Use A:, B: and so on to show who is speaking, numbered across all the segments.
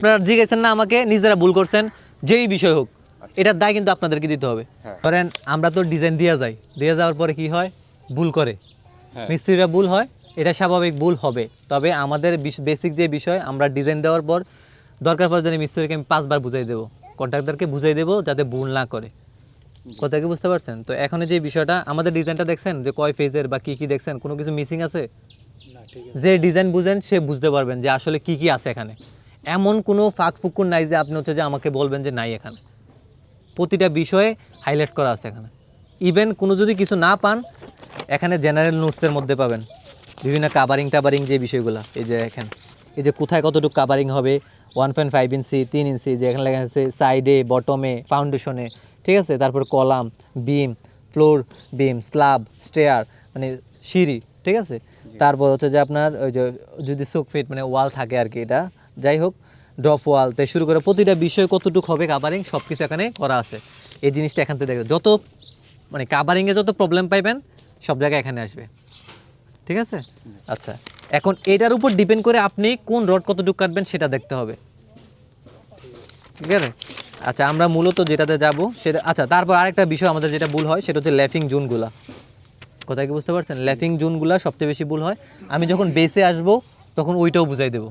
A: আপনারা জিজ্ঞেসেন না আমাকে নিজেরা ভুল করছেন যেই বিষয় হোক এটার দায় কিন্তু আপনাদেরকে দিতে হবে।
B: হ্যাঁ।
A: ধরেন আমরা তো ডিজাইন দিয়ে যাই দিয়ে যাওয়ার পরে কি হয়? ভুল করে।
B: হ্যাঁ।
A: মিস্ত্রিরা ভুল হয় এটা স্বাভাবিক ভুল হবে। তবে আমাদের বেসিক যে বিষয় আমরা ডিজাইন দেওয়ার পর দরকার পড়ে জানি মিস্ত্রিকে আমি পাঁচবার বুঝাই দেবো। কন্ট্রাক্টরকে বুঝাই দেবো যাতে ভুল না করে। কথা কি বুঝতে পারছেন? তো এখন যে বিষয়টা আমাদের ডিজাইনটা দেখছেন যে কয় ফেজের বা কি কি দেখছেন কোনো কিছু মিসিং আছে? যে ডিজাইন বুঝেন সে বুঝতে পারবেন যে আসলে কি কি আছে এখানে। এমন কোনো ফাঁক ফুকুর নাই যে আপনি হচ্ছে যে আমাকে বলবেন যে নাই এখানে। প্রতিটা বিষয়ে হাইলাইট করা আছে এখানে। ইভেন কোনো যদি কিছু না পান এখানে জেনারেল নোটসের মধ্যে পাবেন। বিভিন্ন কাভারিং টাবারিং যে বিষয়গুলো এই যে এখানে। এই যে কোথায় কতটুকু কাভারিং হবে ওয়ান পয়েন্ট ফাইভ ইঞ্চি তিন ইঞ্চি যে এখানে লেখা আছে সাইডে বটমে ফাউন্ডেশনে ঠিক আছে? তারপর column beam floor beam slab stair মানে সিঁড়ি ঠিক আছে? তারপর হচ্ছে যে আপনার ওই যে যদি চোখ ফিট মানে ওয়াল থাকে আর কি এটা যাই হোক, ড্রপ ওয়াল। থেকে শুরু করে প্রতিটা বিষয় কতটুকু হবে কাভারিং সব কিছু এখানে করা আছে। এই জিনিসটা এখান থেকে দেখবে যত মানে কাভারিংয়ে যত প্রবলেম পাইবেন, সব জায়গায় এখানে আসবে। ঠিক আছে? আচ্ছা এখন এটার উপর ডিপেন্ড করে আপনি কোন রড কতটুকু কাটবেন সেটা দেখতে হবে। ঠিক আছে? আচ্ছা আমরা মূলত যেটাতে যাব, সেটা আচ্ছা তারপর আরেকটা বিষয় আমাদের যেটা ভুল হয়, সেটা হচ্ছে ল্যাফিং জোনগুলা কোথায় কি বুঝতে পারছেন? ল্যাফিং জোনগুলা সবচেয়ে বেশি ভুল হয়। আমি যখন বেসে আসব, তখন ওইটাও বুঝাই দেবো।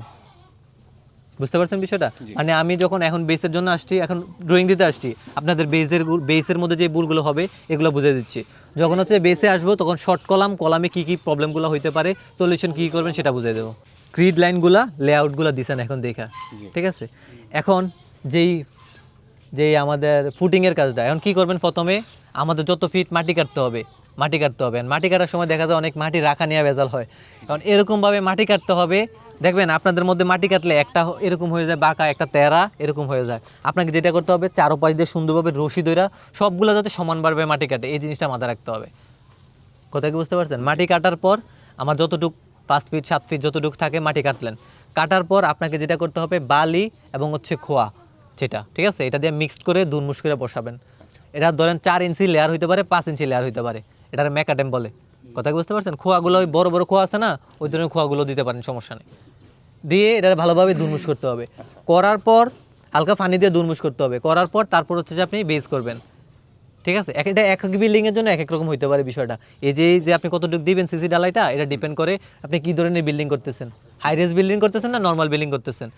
A: বুঝতে পারছেন বিষয়টা? মানে আমি যখন এখন বেসের জন্য আসছি এখন ড্রয়িং দিতে আসছি আপনাদের বেসের বেসের মধ্যে যে ভুলগুলো হবে এগুলো বুঝিয়ে দিচ্ছি। যখন হচ্ছে বেসে আসব তখন শর্ট কলাম কলামে কী কী প্রবলেমগুলো হইতে পারে সলিউশন কী করবেন সেটা বুঝে দেবো। ক্রিড লাইনগুলা লেআউটগুলো দিছেন এখন দেখা। ঠিক আছে? এখন যেই যেই আমাদের ফুটিংয়ের কাজটা এখন কি করবেন প্রথমে? আমাদের যত ফিট মাটি কাটতে হবে মাটি কাটতে হবে। মাটি কাটার সময় দেখা যায় অনেক মাটি রাখা নিয়ে ভেজাল হয়। কারণ এরকমভাবে মাটি কাটতে হবে দেখবেন আপনাদের মধ্যে মাটি কাটলে একটা এরকম হয়ে যায় বাঁকা, একটা তেরা, এরকম হয়ে যায়। আপনাকে যেটা করতে হবে, চারোপাশ দিয়ে সুন্দরভাবে রশি দইরা সবগুলো যাতে সমানভাবে মাটি কাটে, এই জিনিসটা মাথায় রাখতে হবে। কথা কি বুঝতে পারছেন? মাটি কাটার পর আমার যতটুক পাঁচ ফিট, সাত ফিট যতটুক থাকে মাটি কাটলেন। কাটার পর আপনাকে যেটা করতে হবে, বালি এবং হচ্ছে খোয়া, যেটা, ঠিক আছে? এটা দিয়ে মিক্সড করে দুনমুশ করে বসাবেন। এটা ধরেন চার ইঞ্চি লেয়ার হইতে পারে, পাঁচ ইঞ্চি লেয়ার হইতে পারে। এটার ম্যাকাডেম বলে। কথা বুঝতে পারছেন? খোয়াগুলো ওই বড় বড় খোয়া আছে না? ওই ধরনের খোয়াগুলো দিতে পারেন, সমস্যা নেই। দিয়ে এটা ভালোভাবে দুনমুশ করতে হবে। করার পর হালকা পানি দিয়ে দুনমুশ করতে হবে। করার পর তারপর হচ্ছে যে আপনি বেস করবেন। ঠিক আছে? এক এটা এক এক বিল্ডিং এর জন্য এক এক রকম হইতে পারে বিষয়টা। এই যে যে আপনি কতটুকু দিবেন সিসি ডালাইটা এটা ডিপেন্ড করে আপনি কী ধরনের বিল্ডিং করতেছেন। হাই রেস বিল্ডিং করতেছেন না নর্মাল বিল্ডিং করতেছেন?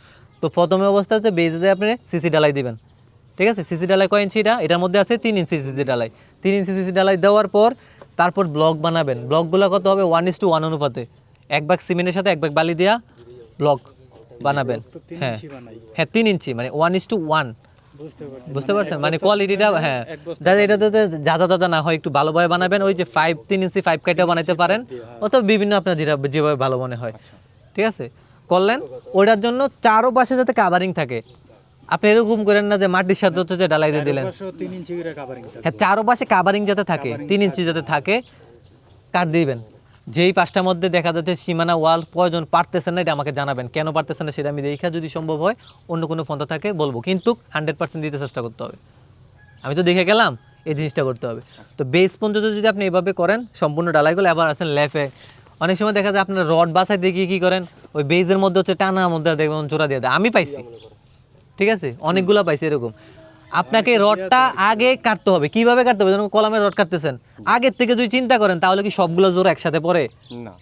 A: তো প্রথমে অবস্থা হচ্ছে বেজে আপনি সিসি ডালাই দিবেন। ঠিক আছে? সিসি ডালাই কয় ইঞ্চি এটা? এটার মধ্যে আছে তিন ইঞ্চি সিসি ডালাই তিন ইঞ্চি সিসি ডালাই দেওয়ার পর তারপর ব্লক বানাবেন। ব্লকগুলো কত হবে? ওয়ান ইস টু ওয়ান অনুপাতে। এক ভাগ সিমেন্টের সাথে এক ভাগ বালি দিয়া ব্লক বানাবেন। হ্যাঁ। হ্যাঁ তিন ইঞ্চি মানে ওয়ান ইস টু ওয়ান বুঝতে পারছেন? মানে কোয়ালিটিটা হ্যাঁ। দাদা এটা তো যা যা যা না হয় একটু ভালোভাবে বানাবেন। ওই যে ফাইভ তিন ইঞ্চি ফাইভ কাইটা বানাইতে পারেন। অথবা বিভিন্ন আপনার যেটা যেভাবে ভালো মনে হয়। ঠিক আছে? করলেন। ওইটার জন্য চারো পাশে যাতে কাভারিং থাকে। আপনি এরকম করেন না যে মাটির সাথে হচ্ছে যে ডালাই দিয়ে দিলেন। হ্যাঁ চারো পাশে কাভারিং যাতে থাকে। তিন ইঞ্চি যাতে থাকে। কাট দিবেন। যেই পাঁচটার মধ্যে দেখা যাচ্ছে সীমানা ওয়াল প্রয়োজন পারতেছেন না, এটা আমাকে জানাবেন। কেন পারতেছেন না সেটা আমি দেখা যদি সম্ভব হয়, অন্য কোনো পন্থা থাকে বলব। কিন্তু হান্ড্রেড পার্সেন্ট দিতে চেষ্টা করতে হবে। আমি তো দেখে গেলাম, এই জিনিসটা করতে হবে। তো বেস পর্যন্ত যদি আপনি এভাবে করেন, সম্পূর্ণ ডালাইগুলো আবার আছেন লেফে অনেক সময় দেখা যায় আপনার রড বাসায় দিয়ে কি করেন, ওই বেজের মধ্যে হচ্ছে টানা মধ্যে দেখবেন জোড়া দিয়ে দেয়। আমি পাইছি। ঠিক আছে? অনেকগুলো পাইছি এরকম। আপনাকে রডটা আগে কাটতে হবে। কীভাবে কাটতে হবে? যেমন কলামের রড কাটতেছেন। আগের থেকে যদি চিন্তা করেন তাহলে কি সবগুলো জোর একসাথে পড়ে?
B: না।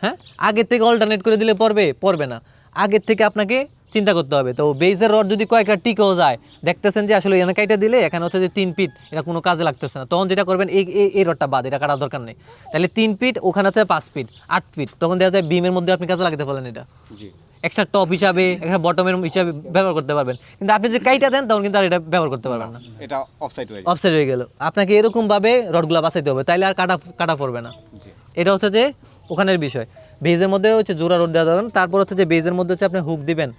A: হ্যাঁ? আগের থেকে অল্টারনেট করে দিলে পড়বে? পড়বে না। আগের থেকে আপনাকে চিন্তা করতে হবে। তো বেজের রড যদি কয়েকটা টিকেও যায় দেখতেছেন যে আসলে এখানে কাইটা দিলে এখানে হচ্ছে যে তিন ফিট এটা কোনো কাজে লাগতেছে না। তখন যেটা করবেন এই এই- এই রডটা বাদ এটা কাটার দরকার নেই। তাহলে তিন পিট ওখানে হচ্ছে পাঁচ ফিট আট ফিট তখন দেখা যায় বিমের মধ্যে আপনি কাজে লাগাতে পারলেন এটা।
B: জি।
A: এক্সট্রা টপ হিসাবে একটা বটমের হিসাবে ব্যবহার করতে পারবেন। কিন্তু আপনি যদি কাইটা দেন তখন কিন্তু আর এটা ব্যবহার করতে পারবেন না।
B: এটা অফসাইড হয়ে
A: অফসাইড হয়ে গেল। আপনাকে এরকমভাবে রডগুলো বাঁচাইতে হবে তাইলে আর কাটা কাটা পড়বে না।
B: জি।
A: এটা হচ্ছে যে ওখানের বিষয়। বেজের মধ্যে হচ্ছে জোড়া রোড দেওয়া যাবেন তারপর হচ্ছে যে বেজের মধ্যে হচ্ছে আপনি হুক দিবেন।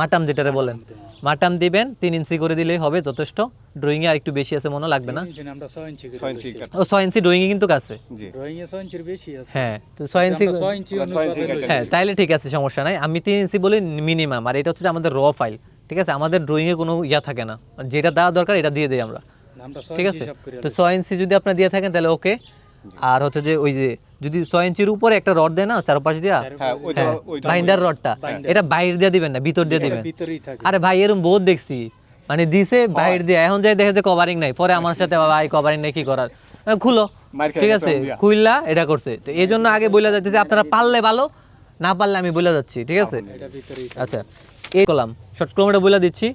A: মাটাম যেটারে বলেন। মাটাম দিবেন। তিন ইঞ্চি করে দিলেই হবে যথেষ্ট। ড্রয়িংয়ে আর একটু বেশি আছে মনে লাগবে না?
C: আমরা ছয় ইঞ্চি
A: ও ছয় ইঞ্চি কিন্তু আছে
C: ড্রয়িং এ ইঞ্চির বেশি আছে।
A: হ্যাঁ তো ছয় ইঞ্চি। হ্যাঁ তাইলে ঠিক আছে সমস্যা নাই। আমি তিন ইঞ্চি বলি মিনিমাম আর এটা হচ্ছে আমাদের র ফাইল ঠিক আছে? আমাদের ড্রয়িংয়ে কোনো ইয়া থাকে না। যেটা দেওয়া দরকার এটা দিয়ে দিই আমরা।
C: আমরা
A: ঠিক আছে? তো ছয় ইঞ্চি যদি আপনার দিয়ে থাকেন তাহলে ওকে আর হচ্ছে যে ওই যে যদি ছয় ইঞ্চির উপরে একটা রড দেয় না চারপাশ দিয়া?
B: হ্যাঁ ওইটা
A: হ্যাঁ
B: ওইটা
A: বাইন্ডার রডটা। এটা বাইর দিয়ে দিবেন না ভিতর দিয়ে দিবেন।
C: ভিতরেই
A: আরে ভাই এরকম বহুত দেখছি। মানে দিছে বাইর দিয়ে। এখন যাই দেখে যে কভারিং নাই। পরে আমার সাথে ভাই কভারিং নাই কি করার? খুলো। ঠিক আছে?
B: দিয়া।
A: খুইল্লা এটা করছে। তো এই জন্য আগে বলে যাচ্ছে আপনারা পারলে ভালো না পারলে আমি বলে যাচ্ছি ঠিক আছে? আচ্ছা এই কলাম শর্ট কলামটা বলে দিচ্ছি।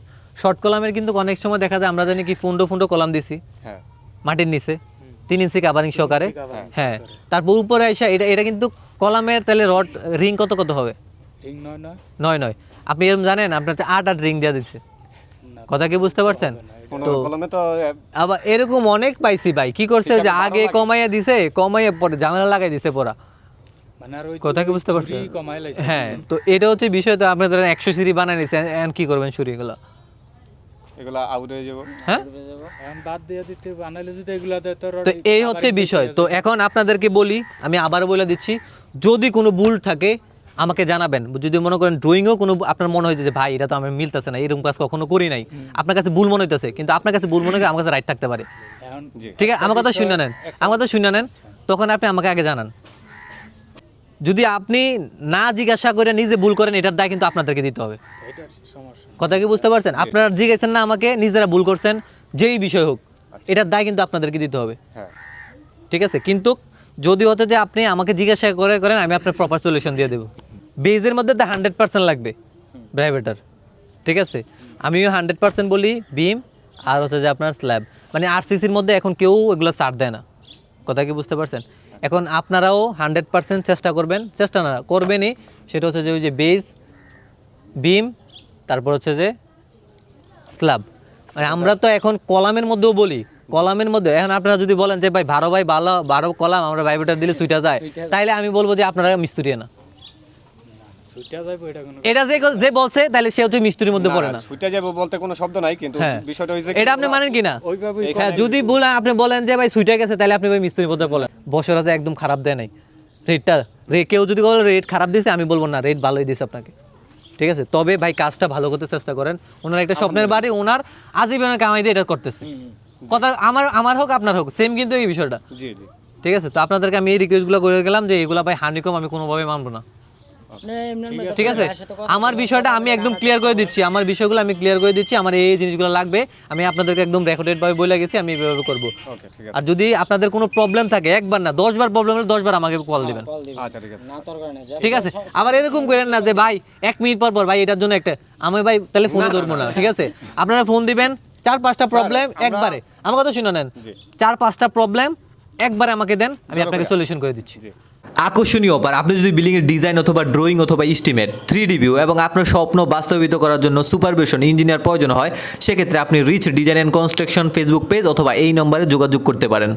A: শর্ট কলামের কিন্তু অনেক সময় দেখা যায় আমরা জানি কি ফুন্ডো ফুন্ডো কলাম দিছি।
B: হ্যাঁ।
A: মাটির নিচে। তিন ইঞ্চি কাভারিং সহকারে। হ্যাঁ। তারপর উপরে এসে এটা এটা কিন্তু কলামের তাহলে রড রিং কত কত হবে?
C: নয় নয়।
A: নয় নয়। আপনি এরকম জানেন আপনার আট আট রিং দেওয়া দিচ্ছে কথা কি বুঝতে পারছেন?
B: তো
A: আবার এরকম অনেক পাইছি ভাই। কি করছে যে আগে কমাইয়া দিছে কমাইয়া পরে ঝামেলা লাগাই দিছে পরা।
C: মানে
A: কথা কি বুঝতে পারছেন? হ্যাঁ তো এটা হচ্ছে বিষয় তো আপনি ধরেন একশো সিঁড়ি বানাই নিছেন কি করবেন সুরিগুলো
B: এগুলা আউট হয়ে যাব।
A: হ্যাঁ?
C: এখন বাদ দিয়ে দিতে বানাইলে যদি এগুলা দেয় তো
A: তো এই হচ্ছে বিষয়। তো এখন আপনাদেরকে বলি আমি আবারও বলে দিচ্ছি যদি কোনো ভুল থাকে আমাকে জানাবেন। যদি মনে করেন ড্রয়িংও কোনো আপনার মনে হয়েছে যে ভাই এটা তো আমার মিলতেছে না এরকম কাজ কখনো করি নাই। আপনার কাছে ভুল মনে হইতেছে কিন্তু আপনার কাছে ভুল মনে হয় আমার কাছে রাইট থাকতে পারে। ঠিক আছে? আমার কথা শুনে নেন। আমার কথা শুনে নেন তখন আপনি আমাকে আগে জানান। যদি আপনি না জিজ্ঞাসা করে নিজে ভুল করেন এটার দায় কিন্তু আপনাদেরকে দিতে হবে।
C: সমস্যা।
A: কথা কি বুঝতে পারছেন? আপনারা জিজ্ঞেসেন না আমাকে নিজেরা ভুল করছেন যেই বিষয় হোক এটার দায় কিন্তু আপনাদেরকে দিতে হবে।
B: হ্যাঁ।
A: ঠিক আছে? কিন্তু যদি হতে যে আপনি আমাকে জিজ্ঞাসা করে করেন আমি আপনার প্রপার সলিউশন দিয়ে দেবো। বেজের মধ্যে তো হান্ড্রেড পার্সেন্ট লাগবে ব্রাইভেটার ঠিক আছে? আমিও হান্ড্রেড পার্সেন্ট বলি বিম আর হচ্ছে যে আপনার স্ল্যাব মানে আরসিসির মধ্যে এখন কেউ এগুলো ছাড় দেয় না। কথা কি বুঝতে পারছেন? এখন আপনারাও হান্ড্রেড পার্সেন্ট চেষ্টা করবেন চেষ্টা না করবেনই। সেটা হচ্ছে যে ওই যে বেজ বিম তারপর হচ্ছে যে স্ল্যাব। মানে আমরা তো এখন কলামের মধ্যেও বলি কলামের মধ্যে। এখন আপনারা যদি বলেন যে ভাই বারো ভাই ভালো বারো কলাম আমরা ভাইবেটার দিলে সুইটা যায় তাইলে আমি বলব যে আপনারা মিস্ত্রি না।
C: এটা
A: যে যে বলছে তাহলে সে হচ্ছে মিস্ত্রির মধ্যে পড়ে না।
B: ছুটে যাব বলতে কোনো শব্দ নাই কিন্তু
A: হ্যাঁ।
B: বিষয়টা হয়েছে
A: এটা আপনি মানেন কি না
C: ওইভাবেই
A: হ্যাঁ যদি বলে আপনি বলেন যে ভাই সুইটা গেছে তাহলে আপনি ভাই মিস্ত্রির মধ্যে বলেন বসরাজে একদম খারাপ দেয় নাই। রেটটা রে কেউ যদি বলে রেট খারাপ দিয়েছে আমি বলব না রেট ভালোই দিয়েছে আপনাকে। ঠিক আছে? তবে ভাই কাজটা ভালো করতে চেষ্টা করেন। ওনার একটা স্বপ্নের বাড়ি ওনার আজীবনের কামাই দিয়ে এটা করতেছে। কথা আমার আমার হোক আপনার হোক সেম কিন্তু এই বিষয়টা।
B: জি জি।
A: ঠিক আছে? তো আপনাদেরকে আমি এই রিকোয়েস্টগুলো করে গেলাম যে এগুলো ভাই হানিকম আমি কোনোভাবে মানবো না। ঠিক আছে? আমার বিষয়টা আমি একদম ক্লিয়ার করে দিচ্ছি আমার বিষয়গুলো আমি ক্লিয়ার করে দিচ্ছি আমার এই জিনিসগুলো লাগবে আমি আপনাদেরকে একদম রেকর্ডেড ভাবে বলে গেছি আমি এইভাবে করব।
B: ওকে ঠিক আছে।
A: আর যদি আপনাদের কোনো প্রবলেম থাকে একবার না দশ বার প্রবলেম হলে দশ বার আমাকে কল দিবেন।
B: আচ্ছা ঠিক আছে।
A: আবার এরকম করেন না যে ভাই এক মিনিট পর পর ভাই এটার জন্য একটা আমি ভাই তাহলে ফোনে ধরবো না ঠিক আছে? আপনারা ফোন দিবেন চার পাঁচটা প্রবলেম একবারে। আমার কথা শুনে নেন। চার পাঁচটা প্রবলেম একবারে আমাকে দেন আমি আপনাকে সলিউশন করে দিচ্ছি।
B: জি।
A: আকর্ষণীয় অফার আপনি যদি বিল্ডিং এর ডিজাইন অথবা ড্রয়িং অথবা ইস্টিমেট থ্রি রিভিউ এবং আপনার স্বপ্ন বাস্তবিত করার জন্য সুপারভিশন ইঞ্জিনিয়ার প্রয়োজন হয়, সেক্ষেত্রে আপনি Reach design and construction Facebook page অথবা এই নম্বরে যোগাযোগ করতে পারেন।